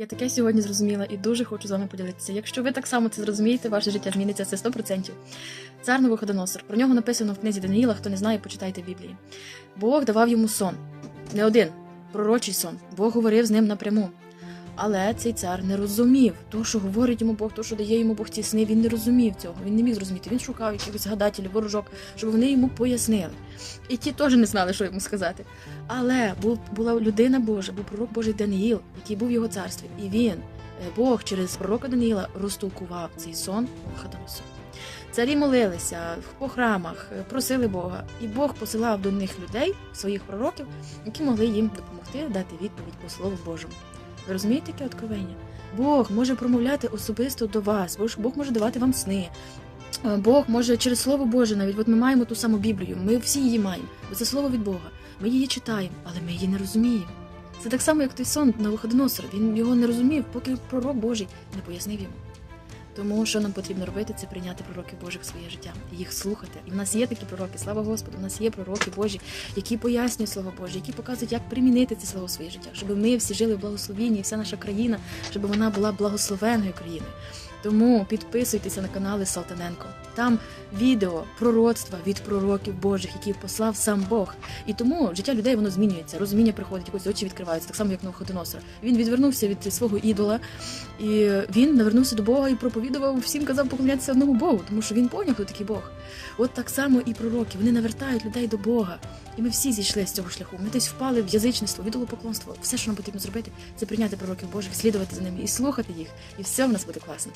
Я таке сьогодні зрозуміла і дуже хочу з вами поділитися. Якщо ви так само це зрозумієте, ваше життя зміниться це 100%. Цар Новоходоносор. Про нього написано в книзі Даниїла. Хто не знає, почитайте в Біблії. Бог давав йому сон. Не один пророчий сон. Бог говорив з ним напряму. Але цей цар не розумів то, що говорить йому Бог, то, що дає йому Бог ці сни. Він не розумів цього. Він не міг зрозуміти. Він шукав якихось гадателів, ворожок, щоб вони йому пояснили. І ті теж не знали, що йому сказати. Але була людина Божа, був пророк Божий Даниїл, який був в його царстві. І він, е, Бог, через пророка Даниїла розтолкував цей сон Навуходоносору. Царі молилися по храмах, е, просили Бога, і Бог посилав до них людей, своїх пророків, які могли їм допомогти дати відповідь по Слову Божому. Ви розумієте, таке откровення? Бог може промовляти особисто до вас, Бог- може давати вам сни. Е, Бог може через Слово Боже навіть. От ми маємо ту саму Біблію, ми всі її маємо, бо це слово від Бога. Ми її читаємо, але ми її не розуміємо. Це так само, як той сон на. Він його не розумів, поки пророк Божий не пояснив йому. Тому що нам потрібно робити, це прийняти пророків Божих в своє життя, їх слухати. І в нас є такі пророки, слава Господу, У нас є пророки Божі, які пояснюють слово Боже, які показують, як примінити це слово в своє життя, щоб ми всі жили в благословінні, і вся наша країна, щоб вона була благословеною країною. Тому підписуйтеся на канали Салтаненко. Там відео пророцтва від пророків Божих, які послав сам Бог. І тому життя людей воно змінюється. Розуміння приходить, якось очі відкриваються, так само як Новоходоносора. Він відвернувся від свого ідола, і він навернувся до Бога і проповідував всім, казав поклонятися одному Богу, тому що він поняв, хто такий Бог. От так само і пророки. Вони навертають людей до Бога. І ми всі зійшли з цього шляху. Ми десь впали в язичництво, в ідолопоклонство. Все, що нам потрібно зробити, це прийняти пророків Божих, слідувати за ними і слухати їх, і все в нас буде класно.